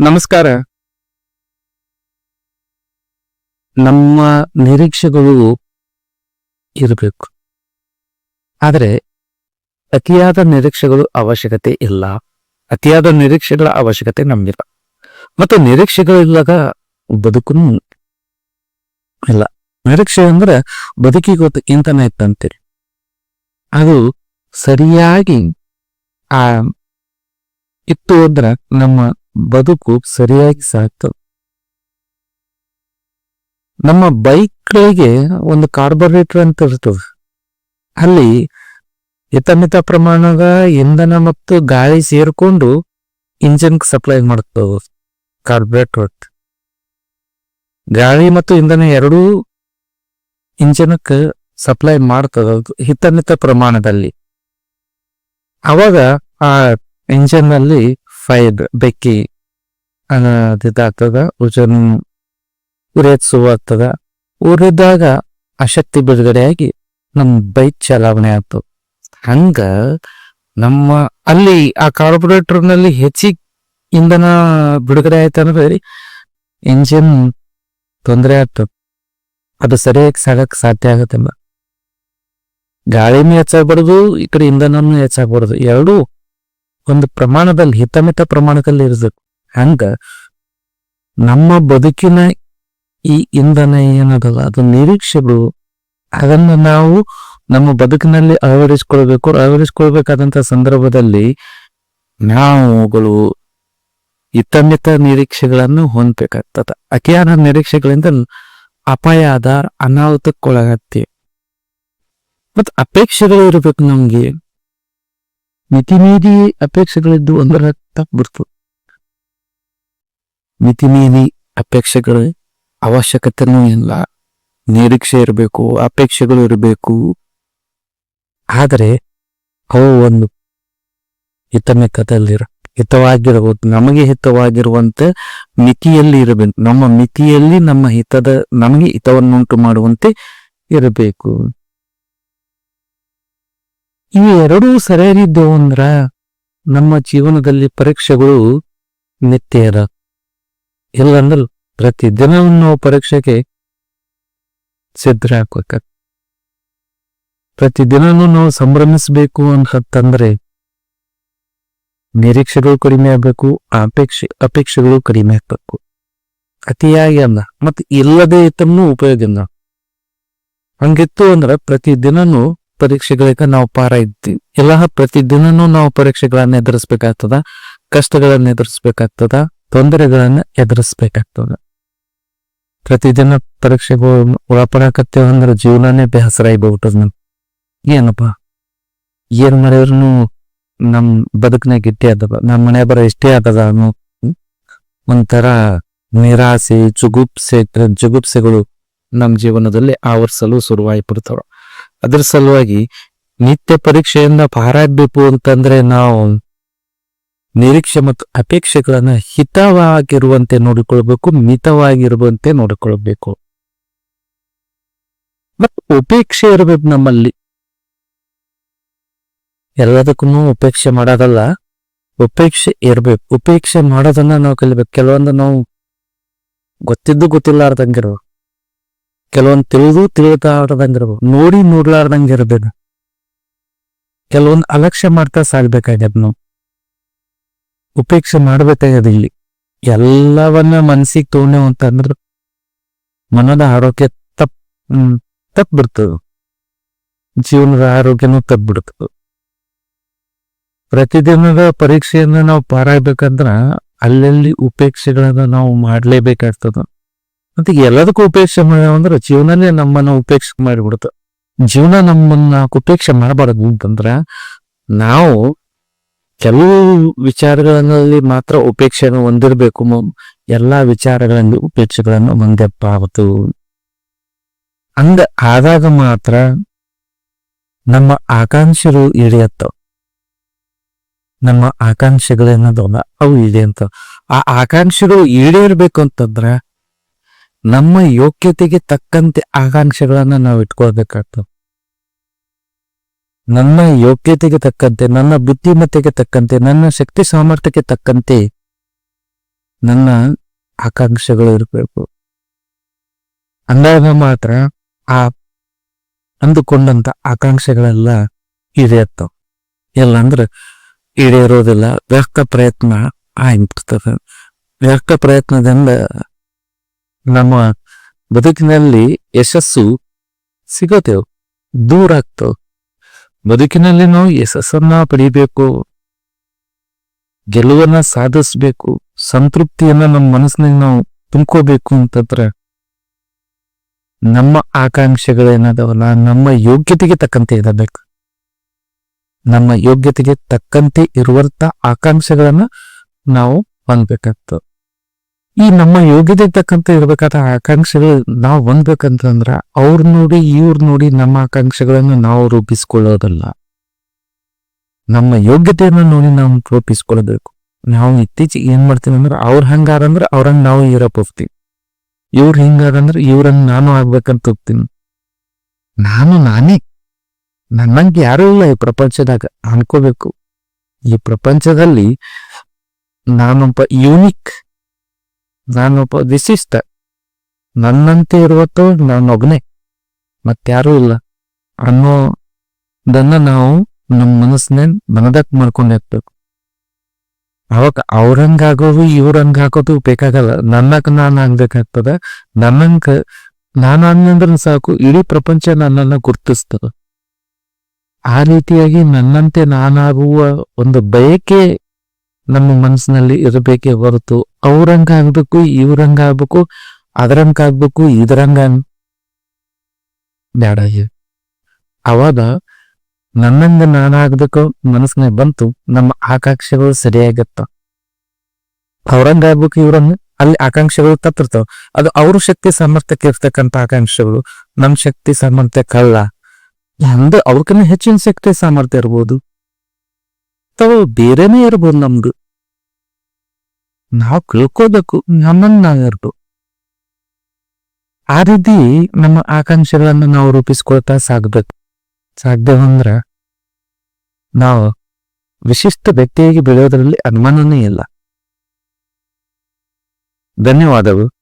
ನಮಸ್ಕಾರ. ನಮ್ಮ ನಿರೀಕ್ಷೆಗಳು ಇರಬೇಕು. ಆದರೆ ಅತಿಯಾದ ನಿರೀಕ್ಷೆಗಳು ಅವಶ್ಯಕತೆ ಇಲ್ಲ. ಅತಿಯಾದ ನಿರೀಕ್ಷೆಗಳ ಅವಶ್ಯಕತೆ ನಮ್ಗಿಲ್ಲ ಮತ್ತು ನಿರೀಕ್ಷೆಗಳಿಲ್ಲದ ಬದುಕು ಇಲ್ಲ. ನಿರೀಕ್ಷೆ ಅಂದ್ರೆ ಬದುಕಿಗೊತ್ತು ಇಂತನ ಇತ್ತಂತೀರಿ ಅದು ಸರಿಯಾಗಿ ಆ ಇತ್ತು ಅಂದ್ರೆ ನಮ್ಮ ಬದುಕು ಸರಿಯಾಗಿ ಸಾಗ್ತದೆ ನಮ್ಮ ಬೈಕ್ಗಳಿಗೆ ಒಂದು ಕಾರ್ಬೊರೇಟರ್ ಅಂತ ಇರ್ತದೆ. ಅಲ್ಲಿ ಹಿತಮಿತ ಪ್ರಮಾಣದ ಇಂಧನ ಮತ್ತು ಗಾಳಿ ಸೇರ್ಕೊಂಡು ಇಂಜಿನ್ ಸಪ್ಲೈ ಮಾಡ್ತವೆ ಕಾರ್ಬೊರೇಟರ್ ಗಾಳಿ ಮತ್ತು ಇಂಧನ ಎರಡೂ ಇಂಜಿನಕ್ಕೆ ಸಪ್ಲೈ ಮಾಡ್ತದ ಹಿತಮಿತ ಪ್ರಮಾಣದಲ್ಲಿ. ಅವಾಗ ಆ ಇಂಜಿನ್ನಲ್ಲಿ ಫೈರ್ ಬೆಕ್ಕಿ ಅದಿದಾಗ್ತದ ಉಜನ್ ಉರಿಯತ್ಸುವಾಗ್ತದ. ಉರಿದಾಗ ಅಶಕ್ತಿ ಬಿಡುಗಡೆಯಾಗಿ ನಮ್ಮ ಬೈಕ್ ಚಲಾವಣೆ ಆಯ್ತು. ಹಂಗ ನಮ್ಮ ಅಲ್ಲಿ ಆ ಕಾರ್ಪೊರೇಟರ್ನಲ್ಲಿ ಹೆಚ್ಚಿಗೆ ಇಂಧನ ಬಿಡುಗಡೆ ಆಯ್ತಂದ್ರೆ ಇಂಜಿನ್ ತೊಂದರೆ ಆಗ್ತದೆ ಅದು ಸರಿಯಾಗಿ ಸಾಗಕ್ಕೆ ಸಾಧ್ಯ ಆಗತ್ತಿಲ್ಲ ಗಾಳಿನೂ ಹೆಚ್ಚಾಗ್ಬಾರ್ದು, ಈ ಕಡೆ ಇಂಧನನೂ ಹೆಚ್ಚಾಗ್ಬಾರ್ದು. ಎರಡೂ ಒಂದು ಪ್ರಮಾಣದಲ್ಲಿ ಹಿತಮಿತ ಪ್ರಮಾಣದಲ್ಲಿ ಇರ್ಬೇಕು ಹಂಗ ನಮ್ಮ ಬದುಕಿನ ಈ ಇಂಧನ ಏನದಲ್ಲ, ಅದು ನಿರೀಕ್ಷೆಗಳು ಅದನ್ನ ನಾವು ನಮ್ಮ ಬದುಕಿನಲ್ಲಿ ಅಳವಡಿಸ್ಕೊಳ್ಬೇಕು ಅಳವಡಿಸ್ಕೊಳ್ಬೇಕಾದಂತ ಸಂದರ್ಭದಲ್ಲಿ ನಾವುಗಳು ಹಿತಮಿತ ನಿರೀಕ್ಷೆಗಳನ್ನು ಹೊಂದಬೇಕಾಗ್ತದ. ಅತಿಯಾದ ನಿರೀಕ್ಷೆಗಳಿಂದ ಅಪಾಯ ಆದ ಅನಾಹುತಕ್ಕೊಳಗತ್ತಿ ಮತ್ ಅಪೇಕ್ಷೆಗಳು ಇರಬೇಕು ನಮ್ಗೆ. ಮಿತಿ ಮೀರಿ ಅಪೇಕ್ಷೆಗಳಿದ್ದು ಒಂದರ ತಪ್ಪು ಮಿತಿ ಮೀರಿ ಅಪೇಕ್ಷೆಗಳು ಅವಶ್ಯಕತೆನೂ ಇಲ್ಲ. ನಿರೀಕ್ಷೆ ಇರಬೇಕು, ಅಪೇಕ್ಷೆಗಳು ಇರಬೇಕು. ಆದರೆ ಅವು ಒಂದು ಹಿತಮಿತದಲ್ಲಿರ ಹಿತವಾಗಿರಬಹುದು. ನಮಗೆ ಹಿತವಾಗಿರುವಂತೆ ಮಿತಿಯಲ್ಲಿ ಇರಬೇಕು. ನಮ್ಮ ಮಿತಿಯಲ್ಲಿ ನಮ್ಮ ಹಿತದ, ನಮಗೆ ಹಿತವನ್ನುಂಟು ಮಾಡುವಂತೆ ಇರಬೇಕು. ಈ ಎರಡೂ ಸರಿಯಾಗಿದ್ದವು ಅಂದ್ರ ನಮ್ಮ ಜೀವನದಲ್ಲಿ ಪರೀಕ್ಷೆಗಳು ನಿತ್ಯ ಇರ ಇಲ್ಲಂದ್ರೆ ಪ್ರತಿದಿನ ನಾವು ಪರೀಕ್ಷೆಗೆ ಸಿದ್ಧ ಪ್ರತಿ ಪ್ರತಿದಿನನೂ ನಾವು ಸಂಭ್ರಮಿಸಬೇಕು ಅಂತಂದ್ರೆ ನಿರೀಕ್ಷೆಗಳು ಕಡಿಮೆ ಆಗ್ಬೇಕು, ಅಪೇಕ್ಷೆ, ಅಪೇಕ್ಷೆಗಳು ಕಡಿಮೆ ಆಗ್ಬೇಕು. ಅತಿಯಾಗಿ ಅಲ್ಲ, ಮತ್ತೆ ಇಲ್ಲದೆ ಇತ್ತನ್ನು ಉಪಯೋಗ ಹಂಗಿತ್ತು ಪ್ರತಿ ಪ್ರತಿದಿನನೂ ಪರೀಕ್ಷೆಗಳಿಗೆ ನಾವು ಪಾರ ಇದ್ವಿ. ಎಲ್ಲ ಪ್ರತಿದಿನನೂ ನಾವು ಪರೀಕ್ಷೆಗಳನ್ನ ಎದುರಿಸ್ಬೇಕಾಗ್ತದ, ಕಷ್ಟಗಳನ್ನ ಎದುರಿಸ್ಬೇಕಾಗ್ತದ, ತೊಂದರೆಗಳನ್ನ ಎದುರಿಸ್ಬೇಕಾಗ್ತದ. ಪ್ರತಿದಿನ ಪರೀಕ್ಷೆಗಳು ಒಳಪಡಾಕತ್ತೇವ ಅಂದ್ರ ಜೀವನನೇ ಬೇಸರಾಗ್ಬಿಟ್ಟದ ನಮ್ ಏನಪ್ಪ? ಏನ್ ಮಾಡಿದ್ರು ನಮ್ ಬದುಕ್ನಾಗ ಗಿಟ್ಟಿ ಆದವ ನಮ್ ಮನೆ ಬರ ಇಷ್ಟೇ ಆದದ? ಒಂಥರ ನಿರಾಸೆ, ಜುಗುಪ್ಸೆ, ಜುಗುಪ್ಸೆಗಳು ನಮ್ಮ ಜೀವನದಲ್ಲಿ ಆವರಿಸಲು ಶುರುವಾಗಿ ಬಿಡ್ತಾವ ಅದ್ರ ಸಲುವಾಗಿ ನಿತ್ಯ ಪರೀಕ್ಷೆಯಿಂದ ಪಾರಾಗ್ಬೇಕು ಅಂತಂದ್ರೆ ನಾವು ನಿರೀಕ್ಷೆ ಮತ್ತು ಅಪೇಕ್ಷೆಗಳನ್ನ ಹಿತವಾಗಿರುವಂತೆ ನೋಡಿಕೊಳ್ಬೇಕು, ಮಿತವಾಗಿರುವಂತೆ ನೋಡಿಕೊಳ್ಬೇಕು. ಮತ್ತು ಉಪೇಕ್ಷೆ ಇರಬೇಕು ನಮ್ಮಲ್ಲಿ. ಎಲ್ಲದಕ್ಕೂ ಉಪೇಕ್ಷೆ ಮಾಡೋದಲ್ಲ, ಉಪೇಕ್ಷೆ ಇರ್ಬೇಕು. ಉಪೇಕ್ಷೆ ಮಾಡೋದನ್ನ ನಾವು ಕಲಿಬೇಕು. ಕೆಲವೊಂದು ನಾವು ಗೊತ್ತಿದ್ದು ಗೊತ್ತಿಲ್ಲಾರ್ದಂಗಿರ್ಬೇಕು ಕೆಲವೊಂದು ತಿಳಿದು ತಿಳಿದಾರ್ದಂಗಿರ್ಬೇಕು ನೋಡಿ ನೋಡ್ಲಾರ್ದಂಗಿರ್ಬೇಕು ಕೆಲವೊಂದು ಅಲಕ್ಷ್ಯ ಮಾಡ್ತಾ ಸಾಗ್ಬೇಕಾಗ್ಯದ ನಾವು. ಉಪೇಕ್ಷೆ ಮಾಡ್ಬೇಕಾಗ್ಯದ ಇಲ್ಲಿ. ಎಲ್ಲವನ್ನ ಮನ್ಸಿಗೆ ತಗೊಂಡೇವು ಅಂತಂದ್ರ ಮನದ ಆರೋಗ್ಯ ತಪ್, ಹ್ಮ್ ತಪ್ಪ ಬಿಡ್ತದ. ಜೀವನದ ಆರೋಗ್ಯನೂ ತಪ್ಪ ಬಿಡ್ತದ. ಪ್ರತಿದಿನದ ಪರೀಕ್ಷೆಯನ್ನ ನಾವು ಪಾರಾಗ್ಬೇಕಂದ್ರ ಅಲ್ಲಲ್ಲಿ ಉಪೇಕ್ಷೆಗಳನ್ನ ನಾವು ಮಾಡ್ಲೇಬೇಕಾಗ್ತದ. ಮತ್ತೆ ಎಲ್ಲದಕ್ಕೂ ಉಪೇಕ್ಷೆ ಅಂದ್ರೆ ಜೀವನನೇ ನಮ್ಮನ್ನ ಉಪೇಕ್ಷೆ ಮಾಡಿಬಿಡುತ್ತೆ. ಜೀವನ ನಮ್ಮನ್ನ ಉಪೇಕ್ಷೆ ಮಾಡಬಾರದು ಅಂತಂದ್ರ ನಾವು ಕೆಲವು ವಿಚಾರಗಳಲ್ಲಿ ಮಾತ್ರ ಉಪೇಕ್ಷೆಯನ್ನು ಹೊಂದಿರಬೇಕು. ಎಲ್ಲಾ ವಿಚಾರಗಳಲ್ಲಿ ಉಪೇಕ್ಷೆಗಳನ್ನು ಹೊಂದಪ್ಪಾವತ್ತು ಹಂಗ ಆದಾಗ ಮಾತ್ರ ನಮ್ಮ ಆಕಾಂಕ್ಷೆಗಳು ಈಡೇರ್ತವ. ನಮ್ಮ ಆಕಾಂಕ್ಷೆಗಳೇನದವಲ್ಲ, ಅವು ಅಂತ ಆ ಆಕಾಂಕ್ಷೆಗಳು ಈಡೇರ್ಬೇಕು ಅಂತಂದ್ರ ನಮ್ಮ ಯೋಗ್ಯತೆಗೆ ತಕ್ಕಂತೆ ಆಕಾಂಕ್ಷೆಗಳನ್ನ ನಾವು ಇಟ್ಕೊಳ್ಬೇಕಾಗ್ತದೆ. ನನ್ನ ಯೋಗ್ಯತೆಗೆ ತಕ್ಕಂತೆ, ನನ್ನ ಬುದ್ಧಿಮತ್ತೆಗೆ ತಕ್ಕಂತೆ, ನನ್ನ ಶಕ್ತಿ ಸಾಮರ್ಥ್ಯಕ್ಕೆ ತಕ್ಕಂತೆ ನನ್ನ ಆಕಾಂಕ್ಷೆಗಳು ಇರಬೇಕು. ಅಂದಾಗ ಮಾತ್ರ ಆ ಅಂದುಕೊಂಡಂತ ಆಕಾಂಕ್ಷೆಗಳೆಲ್ಲ ಈಡೇರ್ತಾವ. ಇಲ್ಲಂದ್ರೆ ಈಡೇರೋದಿಲ್ಲ, ವ್ಯರ್ಥ ಪ್ರಯತ್ನ ಆಯ್ತದ ವ್ಯರ್ಥ ಪ್ರಯತ್ನದಿಂದ ನಮ್ಮ ಬದುಕಿನಲ್ಲಿ ಯಶಸ್ಸು ಸಿಗೋತೇವೆ ದೂರ ಆಗ್ತಾವ ಬದುಕಿನಲ್ಲಿ ನಾವು ಯಶಸ್ಸನ್ನ ಪಡಿಬೇಕು. ಗೆಲುವನ್ನ ಸಾಧಿಸ್ಬೇಕು. ಸಂತೃಪ್ತಿಯನ್ನ ನಮ್ಮ ಮನಸ್ಸಿನಲ್ಲಿ ನಾವು ತುಂಬ್ಕೋಬೇಕು ಅಂತಂದ್ರೆ ನಮ್ಮ ಆಕಾಂಕ್ಷೆಗಳೇನದವಲ್ಲ, ನಮ್ಮ ಯೋಗ್ಯತೆಗೆ ತಕ್ಕಂತೆ ಇರಬೇಕು. ನಮ್ಮ ಯೋಗ್ಯತೆಗೆ ತಕ್ಕಂತೆ ಇರುವಂತ ಆಕಾಂಕ್ಷೆಗಳನ್ನ ನಾವು ಹೊಂದ್ಬೇಕಾಗ್ತದೆ. ಈ ನಮ್ಮ ಯೋಗ್ಯತೆ ತಕ್ಕಂತ ಇರ್ಬೇಕಾದ ಆಕಾಂಕ್ಷೆಗಳು ನಾವು ಹೊಂದ್ಬೇಕಂತಂದ್ರ ಅವ್ರ ನೋಡಿ, ಇವ್ರ ನೋಡಿ ನಮ್ಮ ಆಕಾಂಕ್ಷೆಗಳನ್ನು ನಾವು ರೂಪಿಸ್ಕೊಳ್ಳೋದಲ್ಲ. ನಮ್ಮ ಯೋಗ್ಯತೆಯನ್ನ ನೋಡಿ ನಾವು ರೂಪಿಸ್ಕೊಳ್ಬೇಕು ನಾವು ಇತ್ತೀಚೆಗೆ ಏನ್ ಮಾಡ್ತೀವಿ ಅಂದ್ರೆ ಅವ್ರ ಹಂಗಾರಂದ್ರೆ ಅವ್ರಂಗ್ ನಾವು ಇರಪ್ ಹೋಗ್ತೀವಿ. ಇವ್ರ ಹಿಂಗಾರಂದ್ರೆ ಇವ್ರಂಗ್ ನಾನು ಆಗ್ಬೇಕಂತ ಹೋಗ್ತೀನಿ. ನಾನು ನಾನೇ. ನನ್ನಂಗೆ ಯಾರೂ ಇಲ್ಲ ಈ ಪ್ರಪಂಚದಾಗ. ಅನ್ಕೋಬೇಕು. ಈ ಪ್ರಪಂಚದಲ್ಲಿ ನಾನೊಬ್ಬ ಯೂನಿಕ್. ನಾನೊಬ್ಬ ವಿಶಿಷ್ಟ. ನನ್ನಂತೆ ಇರುವತ್ತು ನಾನೊಬ್ಬನೇ ಮತ್ತಾರೂ ಇಲ್ಲ. ಅನ್ನೋದನ್ನ ನಾವು ನಮ್ಮ ಮನಸ್ಸನ್ನೇ ಮನದಕ್ ಮಾಡ್ಕೊಂಡು ಹೋಗ್ಬೇಕು. ಅವಾಗ ಅವ್ರಂಗಾಗೋದು ಇವ್ರಂಗಾಗೋದು ಬೇಕಾಗಲ್ಲ. ನನ್ನಕ್ ನಾನು ಆಗ್ಬೇಕಾಗ್ತದ. ನನ್ನಂಕ, ನಾನು ಅನ್ನಂದ್ರೆ ಸಾಕು. ಇಡೀ ಪ್ರಪಂಚ ನನ್ನನ್ನು ಗುರ್ತಿಸ್ತದ. ಆ ರೀತಿಯಾಗಿ ನನ್ನಂತೆ ನಾನಾಗುವ ಒಂದು ಬಯಕೆ ನಮ್ಮ ಮನಸ್ಸಿನಲ್ಲಿ ಇರಬೇಕೇ ಹೊರತು ಅವ್ರಂಗ ಆಗ್ಬೇಕು ಇವ್ರಂಗ ಆಗ್ಬೇಕು ಅದ್ರಂಗ ಆಗ್ಬೇಕು ಇದ್ರಂಗ ಬ್ಯಾಡ. ಅವಾಗ ನನ್ನಂಗ ನಾನಾಗ್ಬೇಕು ಮನಸ್ಸಿನಾಗ ಬಂತು, ನಮ್ಮ ಆಕಾಂಕ್ಷೆಗಳು ಸರಿಯಾಗತ್ತ ಅವ್ರಂಗ ಆಗ್ಬೇಕು ಇವ್ರಂಗ, ಅಲ್ಲಿ ಆಕಾಂಕ್ಷೆಗಳು ತತ್ತಿರ್ತಾವ. ಅದು ಅವ್ರ ಶಕ್ತಿ ಸಾಮರ್ಥ್ಯಕ್ಕೆ ಇರ್ತಕ್ಕಂತ ಆಕಾಂಕ್ಷೆಗಳು ನಮ್ ಶಕ್ತಿ ಸಾಮರ್ಥ್ಯಕ್ಕಲ್ಲ. ಅಂದ್ರೆ ಅವ್ರಕನ್ನ ಹೆಚ್ಚಿನ ಶಕ್ತಿ ಸಾಮರ್ಥ್ಯ ಇರ್ಬೋದು. ಅಥವಾ ಬೇರೆನೇ ಇರ್ಬೋದು ನಮ್ದು. ನಾವು ತಿಳ್ಕೋಬೇಕು. ನಮ್ಮನ್ನ ನಾವಿರ್ಬೇಕು ಆ ರೀತಿ ನಮ್ಮ ಆಕಾಂಕ್ಷೆಗಳನ್ನ ನಾವು ರೂಪಿಸ್ಕೊಳ್ತಾ ಸಾಗ್ಬೇಕು. ಸಾಧ್ಯವಂದ್ರ ನಾವು ವಿಶಿಷ್ಟ ವ್ಯಕ್ತಿಯಾಗಿ ಬೆಳೆಯೋದ್ರಲ್ಲಿ ಅನುಮಾನನೇ ಇಲ್ಲ. ಧನ್ಯವಾದಗಳು.